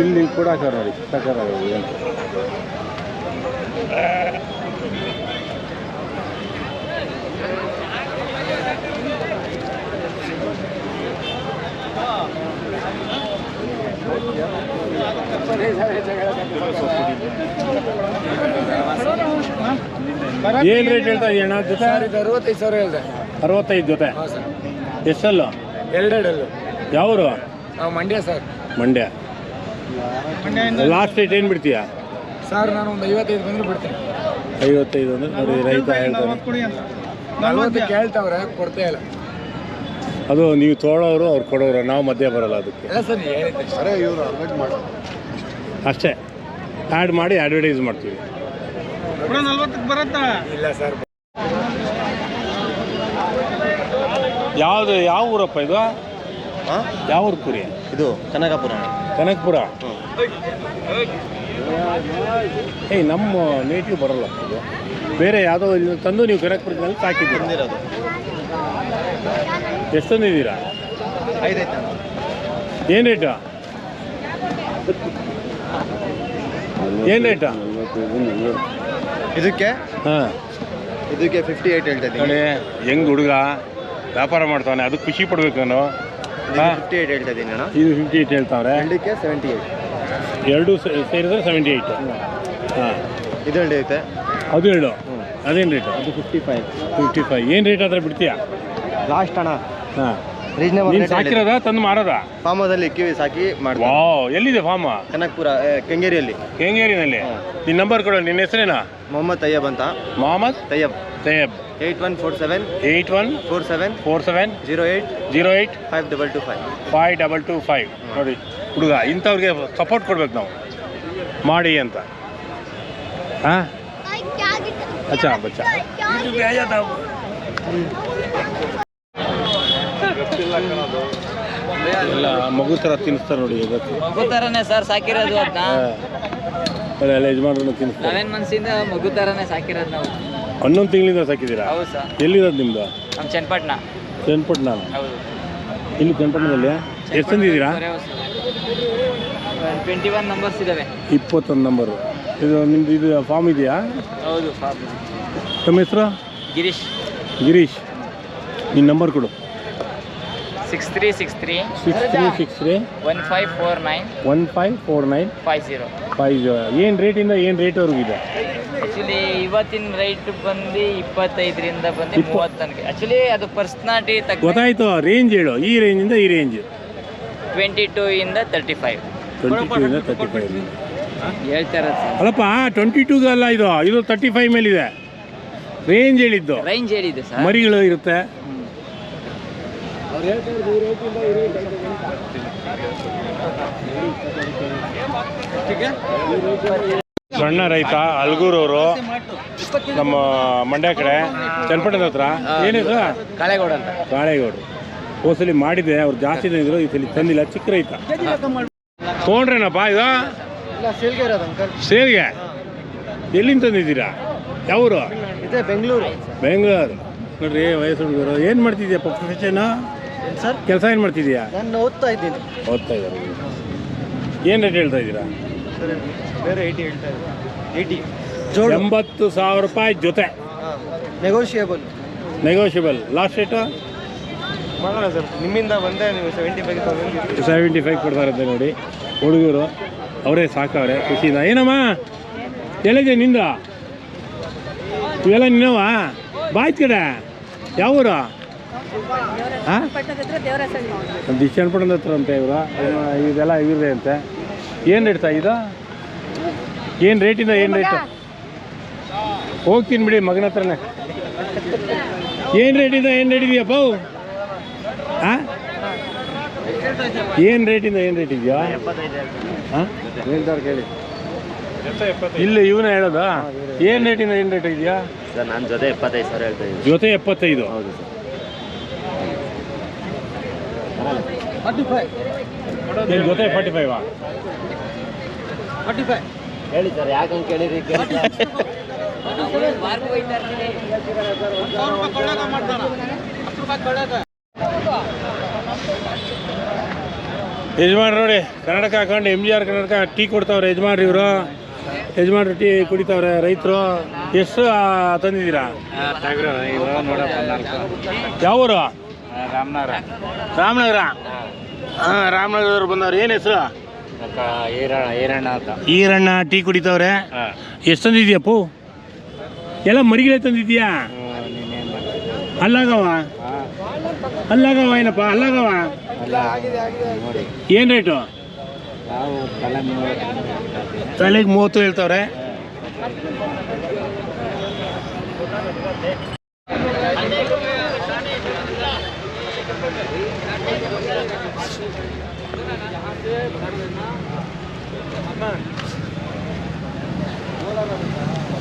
ಇಲ್ಲಿ ಕೂಡ ನೋಡಿ ಸಾಕಾರ ಏನು? ರೇಟ್ ಹೇಳ್ತಾ ಇದೀಯ ಅಣ್ಣ? ಜೊತೆ ಅರವತ್ತೈದು ಸಾವಿರ ಹೇಳ್ದೆ. ಅರವತ್ತೈದು ಜೊತೆ? ಎಷ್ಟಲ್ಲು? ಎರಡೆರಡಲ್ಲು. ಯಾವರು? ನಾವು Mandya sir. Mandya. Last rate ಏನು ಬಿಡ್ತೀಯಾ? ಸರ್ ನಾನು ಒಂದು ಐವತ್ತೈದು ಬಂದ್ರೆ ಬಿಡ್ತೀನಿ. ಐವತ್ತೈದು ಅಂದ್ರೆ ನೋಡಿ ರೈತ ಹೇಳ್ತಾರೆ. ನಲ್ವತ್ತು ಕೇಳ್ತಾವ್ರೆ ಕೊಡ್ತಾ ಇಲ್ಲ. ಅದು ನೀವು ತೋಳೋರು ಅವ್ರು ಕೊಡೋರು ನಾವು ಮಧ್ಯ ಬರಲ್ಲ ಅದಕ್ಕೆ. ಅಷ್ಟೇ. ಆ್ಯಡ್ ಮಾಡಿ ಅಡ್ವರ್ಟೈಸ್ ಮಾಡ್ತೀವಿ. ಇಲ್ಲ ಸರ್. ಯಾವುದು ಯಾವ ಊರಪ್ಪ ಇದು? ಹಾಂ? ಯಾವ ಊರು ಕುರಿ? ಇದು ಕನಕಪುರ. ಕನಕಪುರ? ಏಯ್ ನಮ್ಮ ನೇಟಿವ್ ಬರಲ್ಲ ಇದು ಬೇರೆ ಯಾವುದೋ ಇಲ್ಲಿ ತಂದು ನೀವು ಕನಕಪುರದಲ್ಲಿ ಸಾಕಿದ್ದೀರ? ಬಂದಿರೋದು ಎಷ್ಟು ತಂದಿದ್ದೀರಾ? ಐದೈತೆ ಏನು ರೇಟು ಏನು ರೇಟು ಇದಕ್ಕೆ? ಹಾಂ. ಇದಕ್ಕೆ ಫಿಫ್ಟಿ ಏಯ್ಟ್ ಹೇಳ್ತಾ ಇದ್ದೀನಿ. ನೋಡಿ ಹೆಂಗ್ ಹುಡುಗ ವ್ಯಾಪಾರ ಮಾಡ್ತಾನೆ ಅದಕ್ಕೆ ಖುಷಿ ಪಡ್ಬೇಕು ನಾನು. ಫಿಫ್ಟಿ ಏಯ್ಟ್ ಹೇಳ್ತಾ ಇದ್ದೀನಿ ಅಣ್ಣ. ಇದು ಫಿಫ್ಟಿ ಏಯ್ಟ್ ಹೇಳ್ತಾವ್ರೆ? ಹಂಡಿಕ್ಕೆ ಸೆವೆಂಟಿ ಏಯ್ಟ್ ಎರಡು ಸೇರಿದ್ರೆ ಸೆವೆಂಟಿ ಏಯ್ಟ್ ಹಾಂ. ಇದು ಐತೆ? ಅದು ಹೇಳು. ಅದೇನು ರೇಟ್ ಅದು ಫಿಫ್ಟಿ ಫೈವ್ ಫಿಫ್ಟಿ ಫೈವ್ ಏನು ರೇಟ್ ಆದರೆ ಬಿಡ್ತೀಯಾ? ಲಾಸ್ಟ್ ಅಣ್ಣ. ಹಾಂ. ರೀಸನೇಬಲ್ ನೀನು ಸಾಕಿರೋದ ತಂದು ಮಾರೋದಾ? ಫಾರ್ಮದಲ್ಲಿ ಕಿವಿ ಸಾಕಿ ಮಾಡ್ತೀವಿ ವಾವ್ ಎಲ್ಲಿದೆ ಫಾರ್ಮ? ಕನಕ್ಪುರ ಏ, ಕೆಂಗೇರಿಯಲ್ಲಿ. ಕೆಂಗೇರಿನಲ್ಲಿ? ನಿನ್ನ ನಂಬರ್ ಕೊಡು ನಿನ್ನ ಹೆಸರೇನಾ? ಮೊಹಮ್ಮದ್ ತಯ್ಯಬ್ ಅಂತ. Mohammed Tayyab. ತೇಬ್ eight one four seven eight one four seven four seven zero eight zero eight five double two five five double two five ನೋಡಿ ಹುಡುಗ ಇಂಥವ್ರಿಗೆ ಸಪೋರ್ಟ್ ಕೊಡ್ಬೇಕು ನಾವು. ಮಾಡಿ ಅಂತ. ಹಾಂ? ಅಚ್ಚಾ ಬಚ್ಚಾ. ಎಲ್ಲ ಮಗು ತರ ತಿನ್ನಿಸ್ತಾರೆ ನೋಡಿ ಇವತ್ತು ಮಗು ಥರನೇ ಸರ್ ಸಾಕಿರೋದು ಅದನ್ನ ಅದೇ ಎಲ್ಲ ಯಜಮಾನ್ರನ್ನು ತಿನ್ನಿಸ್ತಾರೆ. ಮಂತ್ಸಿಂದ ಮಗು ಥರನೇ ಸಾಕಿರೋದು ನಾವು. ಹನ್ನೊಂದು ತಿಂಗಳಿಂದ ಸಾಕಿದ್ದೀರಾ? ಹೌದು ಸರ್. ಎಲ್ಲಿರೋದು ನಿಮ್ಮದು ನಮ್ಮ ಚನ್ನಪಟ್ಟಣ. ಚನ್ನಪಟ್ಟಣ. ಹೌದು. ಇಲ್ಲಿ ಚನ್ನಪಟ್ಟಣದಲ್ಲಿ? ಎಷ್ಟು ತಂದಿದ್ದೀರಾ ಟ್ವೆಂಟಿ ಒನ್ ನಂಬರ್ಸ್ ಇದ್ದಾವೆ ಇಪ್ಪತ್ತೊಂದು ನಂಬರು ಇದು ನಿಮ್ದು ಇದು ಫಾರ್ಮ್ ಇದೆಯಾ? ಹೌದು ತಮ್ಮ ಹೆಸರು? ಗಿರೀಶ್. ಗಿರೀಶ್. ನಿನ್ನ ನಂಬರ್ ಕೊಡು. Six three six three six three six three one five four nine one five four nine five zero five ಏನು ರೇಟಿಂದ ಏನು ರೇಟ್ವರೆಗೂ ಇದೆ? ಆ್ಯಕ್ಚುಲಿ ಇವತ್ತಿನ ರೇಟ್ ಬಂದು ಇಪ್ಪತ್ತೈದರಿಂದ ಬಂದು ಮೂವತ್ತು ತನಕ ಆ್ಯಕ್ಚುಲಿ ಅದು ಪರ್ಸ್ನಾಲಿಟಿ ತಕ್ಕ ಗೊತ್ತಾಯ್ತು ರೇಂಜ್ ಹೇಳು. ಈ ರೇಂಜಿಂದ ಈ ರೇಂಜ್ ಟ್ವೆಂಟಿ ಟೂ ಇಂದ ತರ್ಟಿ ಫೈವ್ ಟ್ವೆಂಟಿ ಟೂ ಇಂದ ತರ್ಟಿ ಫೈವ್ ಹೇಳ್ತಾರೆ ಅಲ್ಲಪ್ಪ ಟ್ವೆಂಟಿ ಟೂಗೆ ಅಲ್ಲ ಇದು. ಇದು ತರ್ಟಿ ಫೈವ್ ಮೇಲಿದೆ. ರೇಂಜ್ ಹೇಳಿದ್ದು. ರೇಂಜ್ ಹೇಳಿದೆ ಸರ್. ಮರಿಗಳು ಇರುತ್ತೆ. ಸಣ್ಣ ರೈತ ಅಲ್ಗೂರವರು ನಮ್ಮ ಮಂಡ್ಯ ಕಡೆ ಚನ್ನಪಟ್ಟಣದ ಹತ್ರ. ಏನಿದ್ರು ಕಾಳೇಗೌಡ ಅಂತ. ಕಾಳೇಗೌಡರು ಹೋಸಲಿ ಮಾಡಿದೆ ಅವ್ರು ಜಾಸ್ತಿ ತಂದಿದ್ರು ಈ ಸಲ ತಂದಿಲ್ಲ ಚಿಕ್ಕ ರೈತ. ತೊಗೊಂಡ್ರೇನಪ್ಪ ಇದು? ಇಲ್ಲ ಸೇಲ್ಗೆ ಎಲ್ಲಿಂದ ತಂದಿದ್ದೀರಾ? ಯಾವರು? ಇದೆ ಬೆಂಗಳೂರು. ಬೆಂಗಳೂರು. ನೋಡ್ರಿ ವಯಸ್ಸು ಹುಡುಗರು. ಏನು ಮಾಡ್ತಿದ್ಯಾ ಪ್ರೊಫೆಷನ್ ಸರ್? ಕೆಲಸ ಏನು ಮಾಡ್ತಿದ್ಯಾ? ನಾನು ಓದ್ತಾ ಇದ್ದೀನಿ. ಓದ್ತಾ ಇದ್ದಾರೆ? ಏನು ರೇಟ್ ಹೇಳ್ತಾ ಇದ್ದೀರಾ? ಸರ್ ಬೇರೆ ಏಯ್ಟಿ ಹೇಳ್ತಾ ಇದ್ದೀನಿ. ಏಯ್ಟಿ ಎಂಬತ್ತು ಸಾವಿರ ರೂಪಾಯಿ ಜೊತೆ. Negotiable negotiable negotiable last rate ಮಾಡೋಣ ಸರ್ ನಿಮ್ಮಿಂದ ಬಂದೆ ನೀವು seventy five thousand seventy five ಕೊಡ್ತಾರಂತೆ ನೋಡಿ. ಹುಡುಗರು ಅವರೇ ಸಾಕವ್ರೆ ಖುಷಿಯಿಂದ. ಏನಮ್ಮ? ಎಲ್ಲಿದೆ ನಿಂದ? ಇವೆಲ್ಲ ನಿನ್ನವಾ? ಬಾಯ್ತು ಕಡೆ? ಯಾವ ಊರು ಹಾಂ ದಿಶಾನ್ಪಟ್ಟಣದ ಹತ್ರ ಅಂತೆ ಇವರು. ಇದೆಲ್ಲ ಇವ್ರದೇ ಅಂತೆ. ಏನು ರೇಟ್ ಇದು? ಏನು ರೇಟಿಂದ ಏನು ರೇಟ್ ಹೋಗ್ತೀನಿ ಬಿಡಿ ಮಗನ ಹತ್ರನೇ. ಏನು ರೇಟಿಂದ ಏನು ರೇಟ್ ಇದೆಯಪ್ಪ ಹಾಂ ಏನು ರೇಟಿಂದ ಏನು ರೇಟ್ ಇದೆಯಾ? ಹಾಂ ಹೇಳ್ತಾರೆ ಕೇಳಿ ಇಲ್ಲ ಇವನ ಹೇಳೋದಾ? ಏನು ರೇಟಿಂದ ಏನು ರೇಟ್ ಇದೆಯಾ? ಸರ್ ನಾನು ಜೊತೆ ಎಪ್ಪತ್ತೈದು ಸಾವಿರ ಹೇಳ್ತಾ ಜೊತೆ ಎಪ್ಪತ್ತೈದು? ಹೌದು ಸರ್. ಏನ್ ಜೊತೆ ಫಾರ್ಟಿ ಫೈವಾ ಹೇಳಿ ಸರ್ ಯಾಕಂತ ಕೇಳಿರಿ ಯಜಮಾನ್ರು ನೋಡಿ ಕರ್ನಾಟಕ ಹಾಕೊಂಡು M G R Karnataka tea ಕೊಡ್ತಾವ್ರೆ ಯಜಮಾನ್ರು ಇವರು. ಯಜಮಾನ್ರು ಟೀ ಕುಡಿತಾವ್ರೆ ರೈತರು. ಎಷ್ಟು ತಂದಿದ್ದೀರಾ? ಯಾವ ಊರು ರಾಮನಗರ. ರಾಮನಗರ? ಹಾಂ. ರಾಮನಗರದವ್ರು ಬಂದವ್ರು. ಏನು ಹೆಸರು? ಈರಣ್ಣ ಅಂತ. ಈರಣ್ಣ ಟೀ ಕುಡಿತವ್ರೆ? ಎಷ್ಟು ತಂದಿದ್ಯಪ್ಪು ಎಲ್ಲ ಮರಿಗಳೇ ತಂದಿದ್ಯಾ ಅಲ್ಲಾಗವ? ಅಲ್ಲಾಗವ ಏನಪ್ಪ? ಅಲ್ಲಾಗವ? ಏನು ರೇಟು? ತಲೆಗೆ ಮೂವತ್ತು ಹೇಳ್ತಾವ್ರೆ.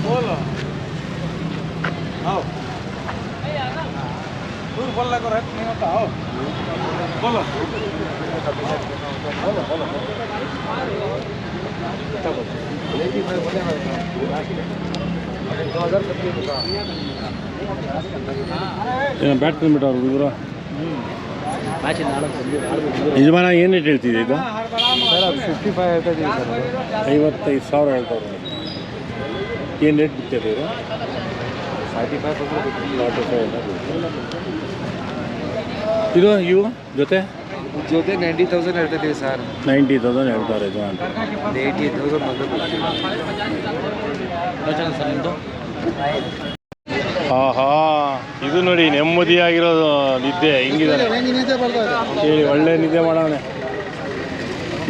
बोलो आओ दूर बोलना करो नहीं होता आओ बोलो बैठ कर बेटा पूरा ಯಜಮಾನ ಏನು ರೇಟ್ ಹೇಳ್ತಿದ್ದೆ ಇದು? ಫಿಫ್ಟಿ ಫೈವ್ ಹೇಳ್ತಾ ಇದೀವಿ ಸರ್ ಐವತ್ತೈದು ಸಾವಿರ ಹೇಳ್ತಾವ್ರೆ ಏನು ರೇಟ್ ಬಿಡ್ತೀರಿ ಇದು? ಫಾರ್ಟಿ ಫೈವ್ ಫಾರ್ಟಿ ಫೈವ್ ಇದು ಇವು ಜೊತೆ? ಜೊತೆ ನೈಂಟಿ ತೌಸಂಡ್ ಹೇಳ್ತಾ ಇದೀವಿ ಸರ್ ನೈಂಟಿ ತೌಸಂಡ್ ಹೇಳ್ತಾರೆ ಇದು ಅಂತ. ಏಯ್ಟಿ ತೌಸಂಡ್ ಬಂದು ಕೊಡ್ತೀವಿ ಆಹಾ, ಇದು ನೋಡಿ ನೆಮ್ಮದಿಯಾಗಿರೋದು ನಿದ್ದೆ ಹಿಂಗಿದ್ದಾನೆ ಹೇಳಿ, ಒಳ್ಳೆ ನಿದ್ದೆ ಮಾಡವನೆ.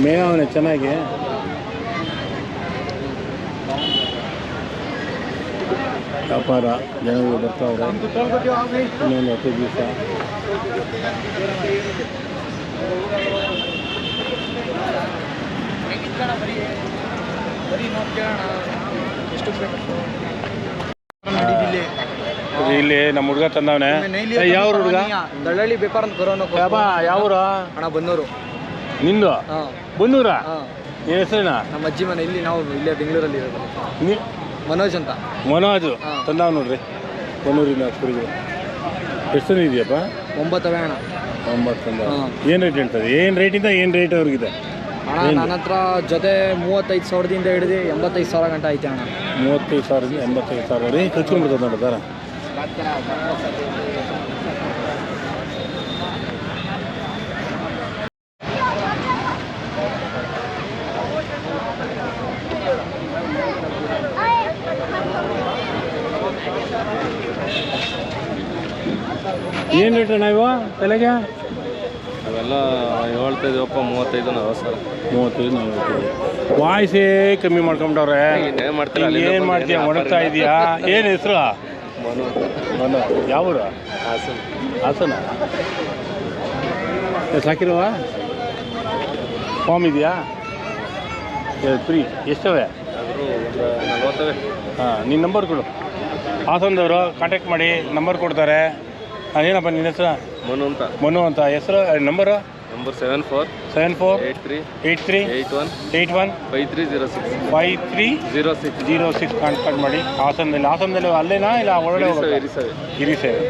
ಮೇಯವನೆ ಚೆನ್ನಾಗಿ. ವ್ಯಾಪಾರ, ಜನಗಳು ಬರ್ತಾವ್ರೆ. ಇನ್ನೊಂದು ಹತ್ತು ದಿವಸ. ಇಲ್ಲಿ ನಮ್ಮ ಹುಡುಗ ತಂದವನೆ. ಯಾವ ಹುಡುಗ? ದಳ್ಳಳ್ಳಿ ಅಂತ ಯಾವ ಯಾವೂರ ಅಣ್ಣ ಬಂದವರು ನಿಂದು? ಬನ್ನೂರ? ನಿನ್ನ ಹೆಸರೇನ? ನಮ್ಮ ಅಜ್ಜಿ ಮನೆ ಇಲ್ಲಿ ನಾವು ಇಲ್ಲೇ ಬೆಂಗಳೂರಲ್ಲಿ ಇರೋದು. ಮನೋಜ್ ಅಂತ. ಮನೋಜ್. ತಂದಾವ್ ನೋಡ್ರಿ. ಬನ್ನೂರಿನ ಕುರಿಗಳು ಎಷ್ಟು ಇದೆಯಪ್ಪ? ಒಂಬತ್ತು ಅಣ್ಣ. ಒಂಬತ್ತು ಏನ್ ಏನು ರೇಟ್ ಹೇಳ್ತದೆ ಏನು ರೇಟಿಂದ ಏನು ರೇಟ್ ಅವ್ರಿಗಿದೆ? ಅಣ್ಣ ನನ್ನ ಹತ್ರ ಜೊತೆ ಮೂವತ್ತೈದು ಸಾವಿರದಿಂದ ಹಿಡಿದು ಎಂಬತ್ತೈದು ಸಾವಿರ ಗಂಟೆ ಐತೆ ಅಣ್ಣ. ಮೂವತ್ತೈದು ಸಾವಿರದಿಂದ ಎಂಬತ್ತೈದು ಸಾವಿರ ರೀ ಕಚ್ಕೊಂಡ್ಬಿಡ್ತದೆ ನೋಡ್ರಿ ಏನು ರೇಟ್ ಅಣ್ಣ ಇವ ತಲೆಗೆ ಅವೆಲ್ಲ ಹೇಳ್ತಾ ಇದೀವಪ್ಪ ಮೂವತ್ತೈದು ನಾವು ಸರ್ ಮೂವತ್ತೈದು ನಲ್ವತ್ತೈದು. ವಾಯ್ಸೇ ಕಮ್ಮಿ ಮಾಡ್ಕೊಂಬಿಟ್ಟವ್ರೆ. ಏನು ಮಾಡ್ತೀಯ? ಒಣಗ್ತಾ ಇದೆಯಾ? ಏನು ಹೆಸರು? ಮನು ಮನು. ಯಾವೂರು? ಹಾಸನ್. ಹಾಸನ? ಸಾಕಿರುವ ಫಾರ್ಮ್ ಇದೆಯಾ? ಫ್ರೀ. ಎಷ್ಟವೆ? ಹಾಂ ನಿನ್ನ ನಂಬರ್ ಕೊಡು. ಹಾಸನದವರು ಕಾಂಟ್ಯಾಕ್ಟ್ ಮಾಡಿ ನಂಬರ್ ಕೊಡ್ತಾರೆ. ಏನಪ್ಪ ನಿನ್ನ ಹೆಸರು? ಮನು ಅಂತ. ಮನು ಅಂತ. ಹೆಸರು number? Number seven four seven four eight three eight three eight one eight one five three zero six five three zero six zero six contact ಮಾಡಿ. ಹಾಸನದಲ್ಲಿ. ಹಾಸನದಲ್ಲಿ ಅಲ್ಲೇನಾ? ಇಲ್ಲ ಒಳಗಡೆ ಇರಿ ಸರ್ ಗಿರಿ ಸೇವೆ